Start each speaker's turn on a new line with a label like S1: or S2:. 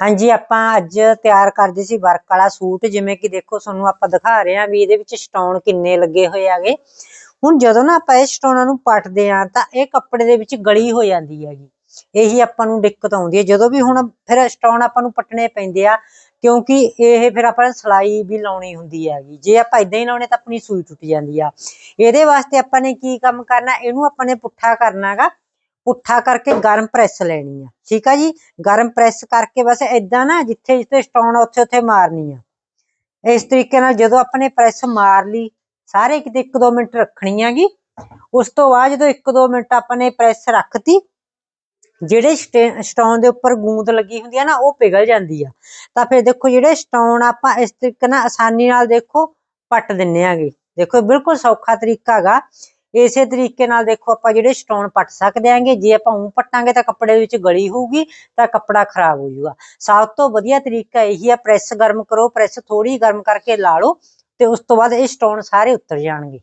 S1: ਹਾਂਜੀ, ਆਪਾਂ ਅੱਜ ਤਿਆਰ ਕਰਦੇ ਸੀ ਵਰਕ ਵਾਲਾ ਸੂਟ, ਜਿਵੇਂ ਕਿ ਦੇਖੋ ਤੁਹਾਨੂੰ ਆਪਾਂ ਦਿਖਾ ਰਹੇ ਹਾਂ ਵੀ ਇਹਦੇ ਵਿੱਚ ਸਟਾਉਣ ਕਿੰਨੇ ਲੱਗੇ ਹੋਏ ਆਗੇ ਹੁਣ ਜਦੋਂ ਨਾ ਆਪਾਂ ਇਹ ਸਟੋਨਾਂ ਨੂੰ ਪੱਟਦੇ ਆ ਤਾਂ ਇਹ ਕੱਪੜੇ ਦੇ ਵਿੱਚ ਗਲੀ ਹੋ ਜਾਂਦੀ ਹੈਗੀ। ਇਹੀ ਆਪਾਂ ਨੂੰ ਦਿੱਕਤ ਆਉਂਦੀ ਹੈ। ਜਦੋਂ ਵੀ ਹੁਣ ਫਿਰ ਸਟਾਉਣ ਆਪਾਂ ਨੂੰ ਪੱਟਣੇ ਪੈਂਦੇ ਆ, ਕਿਉਂਕਿ ਇਹ ਫਿਰ ਆਪਾਂ ਸਲਾਈ ਵੀ ਲਾਉਣੀ ਹੁੰਦੀ ਹੈਗੀ। ਜੇ ਆਪਾਂ ਇਦਾਂ ਹੀ ਲਾਉਣੇ ਤਾਂ ਆਪਣੀ ਸੂਈ ਟੁੱਟ ਜਾਂਦੀ ਆ। ਇਹਦੇ ਵਾਸਤੇ ਆਪਾਂ ਨੇ ਕੀ ਕੰਮ ਕਰਨਾ, ਇਹਨੂੰ ਆਪਾਂ ਨੇ ਪੁੱਠਾ ਕਰਨਾਗਾ ਪੁੱਠਾ ਕਰਕੇ ਗਰਮ ਪ੍ਰੈਸ ਲੈਣੀ ਆ। ਠੀਕ ਆ ਜੀ? ਗਰਮ ਪ੍ਰੈਸ ਕਰਕੇ ਬਸ ਇਦਾਂ ਨਾ ਜਿੱਥੇ ਜਿੱਥੇ ਸਟੋਨ ਉੱਥੇ ਉੱਥੇ ਮਾਰਨੀ ਆ। ਇਸ ਤਰੀਕੇ ਨਾਲ ਜਦੋਂ ਆਪਾਂ ਨੇ ਪ੍ਰੈਸ ਮਾਰ ਲਈ, ਸਾਰੇ ਕਿਤੇ 1-2 ਮਿੰਟ ਰੱਖਣੀ ਆਗੀ ਉਸ ਤੋਂ ਬਾਅਦ ਜਦੋਂ 1-2 ਮਿੰਟ ਆਪਾਂ ਨੇ ਪ੍ਰੈਸ ਰੱਖਤੀ, ਜਿਹੜੇ ਸਟੋਨ ਦੇ ਉੱਪਰ ਗੂੰਦ ਲੱਗੀ ਹੁੰਦੀ ਆ ਨਾ, ਉਹ ਪਿਘਲ ਜਾਂਦੀ ਆ। ਤਾਂ ਫਿਰ ਦੇਖੋ ਜਿਹੜੇ ਸਟੋਨ ਆਪਾਂ ਇਸ ਤਰੀਕੇ ਨਾਲ ਆਸਾਨੀ ਨਾਲ ਦੇਖੋ, ਪੱਟ ਦਿੰਨੇ ਆਗੇ। ਦੇਖੋ ਬਿਲਕੁਲ ਸੌਖਾ ਤਰੀਕਾ ਹੈਗਾ। ਇਸੇ ਤਰੀਕੇ ਨਾਲ ਦੇਖੋ ਆਪਾਂ ਜਿਹੜੇ ਸਟੋਨ ਪੱਟ ਸਕਦੇ ਆਂਗੇ, ਜੇ ਆਪਾਂ ਉਂ ਪੱਟਾਂਗੇ ਤਾਂ ਕੱਪੜੇ ਵਿੱਚ ਗਲੀ ਹੋਊਗੀ, ਤਾਂ ਕੱਪੜਾ ਖਰਾਬ ਹੋ ਜਾਊਗਾ। ਸਭ ਤੋਂ ਵਧੀਆ ਤਰੀਕਾ ਇਹੀ ਆ, ਪ੍ਰੈਸ ਗਰਮ ਕਰੋ, ਪ੍ਰੈਸ ਥੋੜੀ ਗਰਮ ਕਰਕੇ ਲਾ ਲਓ ਤੇ ਉਸ ਤੋਂ ਬਾਅਦ ਇਹ ਸਟੋਨ ਸਾਰੇ ਉਤਰ ਜਾਣਗੇ।